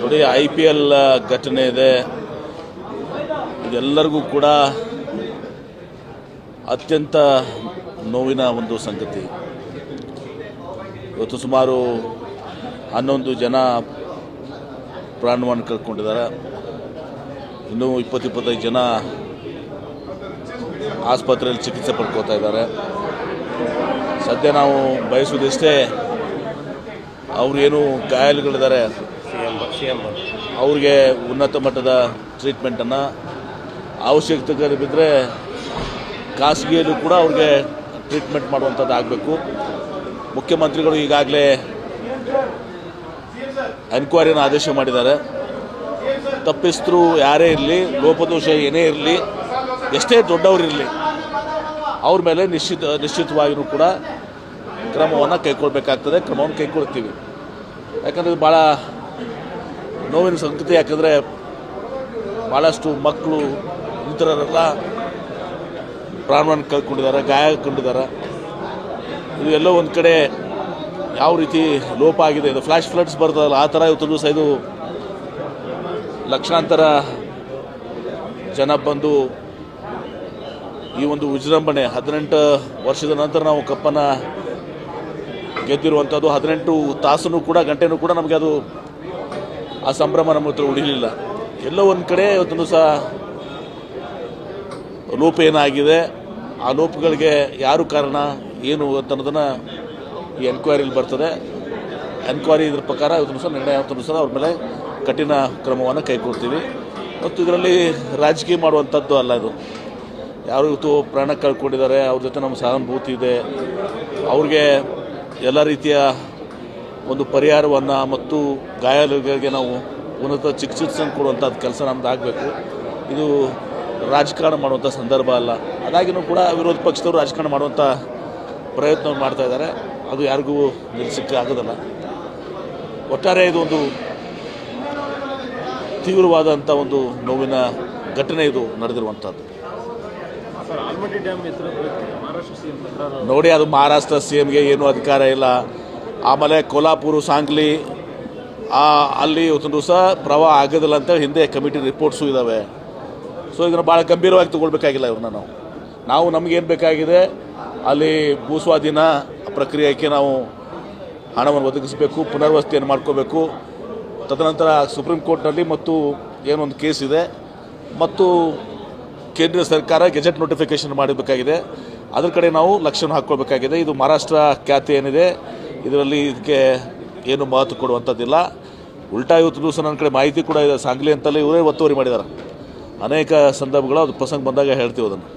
ನೋಡಿ I P L ಘಟನೆ ಇದೆ. ಇದೆಲ್ಲರಿಗೂ ಕೂಡ ಅತ್ಯಂತ ನೋವಿನ ಒಂದು ಸಂಗತಿ. ಇವತ್ತು ಸುಮಾರು ಹನ್ನೊಂದು ಜನ ಪ್ರಾಣವನ್ನು ಕಳ್ಕೊಂಡಿದ್ದಾರೆ. ಇನ್ನೂ ಇಪ್ಪತ್ತು ಇಪ್ಪತ್ತೈದು ಜನ ಆಸ್ಪತ್ರೆಯಲ್ಲಿ ಚಿಕಿತ್ಸೆ ಪಡ್ಕೋತಾ ಇದ್ದಾರೆ. ಸದ್ಯ ನಾವು ಬಯಸುವುದಿಷ್ಟೇ ಅವ್ರೇನು ಗಾಯಾಲುಗಳಿದ್ದಾರೆ ಅವ್ರಿಗೆ ಉನ್ನತ ಮಟ್ಟದ ಟ್ರೀಟ್ಮೆಂಟನ್ನು ಅವಶ್ಯಕತೆ ಬಿದ್ದರೆ ಖಾಸಗಿಯಲ್ಲೂ ಕೂಡ ಅವ್ರಿಗೆ ಟ್ರೀಟ್ಮೆಂಟ್ ಮಾಡುವಂಥದ್ದು ಆಗಬೇಕು. ಮುಖ್ಯಮಂತ್ರಿಗಳು ಈಗಾಗಲೇ ಎನ್ಕ್ವೈರಿನ ಆದೇಶ ಮಾಡಿದ್ದಾರೆ. ತಪ್ಪಿಸ್ತರು ಯಾರೇ ಇರಲಿ ಲೋಪದೋಷ ಏನೇ ಇರಲಿ ಎಷ್ಟೇ ದೊಡ್ಡವರಿರಲಿ ಅವ್ರ ಮೇಲೆ ನಿಶ್ಚಿತ ನಿಶ್ಚಿತವಾಗಿಯೂ ಕೂಡ ಕ್ರಮವನ್ನು ಕೈಗೊಳ್ಬೇಕಾಗ್ತದೆ, ಕ್ರಮವನ್ನು ಕೈಗೊಳ್ತೀವಿ. ಯಾಕಂದರೆ ಭಾಳ ನೋವಿನ ಸಂಗತಿ, ಯಾಕಂದರೆ ಭಾಳಷ್ಟು ಮಕ್ಕಳು, ಇತರರೆಲ್ಲ ಪ್ರಾಣವನ್ನು ಕಳ್ಕೊಂಡಿದ್ದಾರೆ, ಗಾಯ ಕಂಡಿದ್ದಾರೆ ಇದು ಎಲ್ಲೋ ಒಂದು ಕಡೆ ಯಾವ ರೀತಿ ಲೋಪ ಆಗಿದೆ, ಇದು ಫ್ಲ್ಯಾಶ್ ಫ್ಲಡ್ಸ್ ಬರ್ತದಲ್ಲ, ಆ ಥರ ಇವತ್ತು ದಿವಸ ಇದು ಲಕ್ಷಾಂತರ ಜನ ಬಂದು ಈ ಒಂದು ವಿಜೃಂಭಣೆ, ಹದಿನೆಂಟು ವರ್ಷದ ನಂತರ ನಾವು ಕಪ್ಪನ್ನು ಗೆದ್ದಿರುವಂಥದ್ದು ಹದಿನೆಂಟು ತಾಸು ಕೂಡ, ಗಂಟೆನೂ ಕೂಡ ನಮಗೆ ಅದು ಆ ಸಂಭ್ರಮ ನಮ್ಮ ಹತ್ರ ಉಳಿಲಿಲ್ಲ. ಎಲ್ಲೋ ಒಂದು ಕಡೆ ಇವತ್ತೊಂದು ಸಹ ಲೋಪ ಏನಾಗಿದೆ, ಆ ಲೋಪಗಳಿಗೆ ಯಾರು ಕಾರಣ, ಏನು ಅಂತನ್ನೋದನ್ನು ಈ ಎನ್ಕ್ವೈರಿಲಿ ಬರ್ತದೆ. ಎನ್ಕ್ವೈರಿ ಇದ್ರ ಪ್ರಕಾರ ಇವತ್ತು ಸಹ ನಿರ್ಣಯ ಇವತ್ತು ಸಹ ಅವ್ರ ಮೇಲೆ ಕಠಿಣ ಕ್ರಮವನ್ನು ಕೈಗೊಳ್ತೀವಿ. ಮತ್ತು ಇದರಲ್ಲಿ ರಾಜಕೀಯ ಮಾಡುವಂಥದ್ದು ಅಲ್ಲ ಇದು. ಯಾರು ಇವತ್ತು ಪ್ರಾಣ ಕಳ್ಕೊಂಡಿದ್ದಾರೆ, ಅವ್ರ ಜೊತೆ ನಮ್ಮ ಸಹಾನುಭೂತಿ ಇದೆ. ಅವ್ರಿಗೆ ಎಲ್ಲ ರೀತಿಯ ಒಂದು ಪರಿಹಾರವನ್ನು ಮತ್ತು ಗಾಯಾಳುಗಳಿಗೆ ನಾವು ಉನ್ನತ ಚಿಕಿತ್ಸೆ ಕೊಡುವಂಥದ್ದು ಕೆಲಸ ನಮ್ದು ಆಗಬೇಕು. ಇದು ರಾಜಕಾರಣ ಮಾಡುವಂಥ ಸಂದರ್ಭ ಅಲ್ಲ. ಅದಾಗಿನೂ ಕೂಡ ವಿರೋಧ ಪಕ್ಷದವರು ರಾಜಕಾರಣ ಮಾಡುವಂಥ ಪ್ರಯತ್ನ ಮಾಡ್ತಾ ಇದ್ದಾರೆ. ಅದು ಯಾರಿಗೂ ನಿಲ್ಲಿಸಕ್ಕೆ ಆಗೋದಲ್ಲ. ಒಟ್ಟಾರೆ ಒಂದು ತೀವ್ರವಾದಂಥ ಒಂದು ನೋವಿನ ಘಟನೆ ಇದು ನಡೆದಿರುವಂಥದ್ದು ನೋಡಿ, ಅದು ಮಹಾರಾಷ್ಟ್ರ ಸಿ ಎಮ್ಗೆ ಏನೂ ಅಧಿಕಾರ ಇಲ್ಲ. ಆಮೇಲೆ ಕೋಲಾಪುರ ಸಾಂಗ್ಲಿ ಅಲ್ಲಿ ಇವತ್ತೊಂದು ದಿವಸ ಪ್ರವಾಹ ಆಗೋದಿಲ್ಲ ಅಂತ ಹಿಂದೆ ಕಮಿಟಿ ರಿಪೋರ್ಟ್ಸು ಇದ್ದಾವೆ ಸೊ ಇದನ್ನು ಭಾಳ ಗಂಭೀರವಾಗಿ ತಗೊಳ್ಬೇಕಾಗಿಲ್ಲ ಇವ್ರನ್ನ ನಾವು. ನಾವು ನಮಗೇನು ಬೇಕಾಗಿದೆ? ಅಲ್ಲಿ ಭೂಸ್ವಾಧೀನ ಪ್ರಕ್ರಿಯೆಗೆ ನಾವು ಹಣವನ್ನು ಒದಗಿಸಬೇಕು, ಪುನರ್ವಸತಿಯನ್ನು ಮಾಡ್ಕೋಬೇಕು. ತದನಂತರ ಸುಪ್ರೀಂ ಕೋರ್ಟ್ನಲ್ಲಿ ಮತ್ತು ಏನೊಂದು ಕೇಸ್ ಇದೆ. ಮತ್ತು ಕೇಂದ್ರ ಸರ್ಕಾರ ಗೆಜೆಟ್ ನೋಟಿಫಿಕೇಶನ್ ಮಾಡಬೇಕಾಗಿದೆ. ಅದರ ಕಡೆ ನಾವು ಲಕ್ಷಣ ಹಾಕ್ಕೊಳ್ಬೇಕಾಗಿದೆ. ಇದು ಮಹಾರಾಷ್ಟ್ರ ಖ್ಯಾತಿ ಏನಿದೆ, ಇದರಲ್ಲಿ ಇದಕ್ಕೆ ಏನು ಮಹತ್ವ ಕೊಡುವಂಥದ್ದಿಲ್ಲ. ಉಲ್ಟಾ ಇವತ್ತು ದಿವಸ ನನ್ನ ಕಡೆ ಮಾಹಿತಿ ಕೂಡ ಇದೆ. ಸಾಂಗ್ಲಿ ಅಂತಲೇ ಇವರೇ ಒತ್ತುವರಿ ಮಾಡಿದ್ದಾರೆ. ಅನೇಕ ಸಂದರ್ಭಗಳು ಅದು ಪ್ರಸಂಗ ಬಂದಾಗ ಹೇಳ್ತೀವಿ ಅದನ್ನು.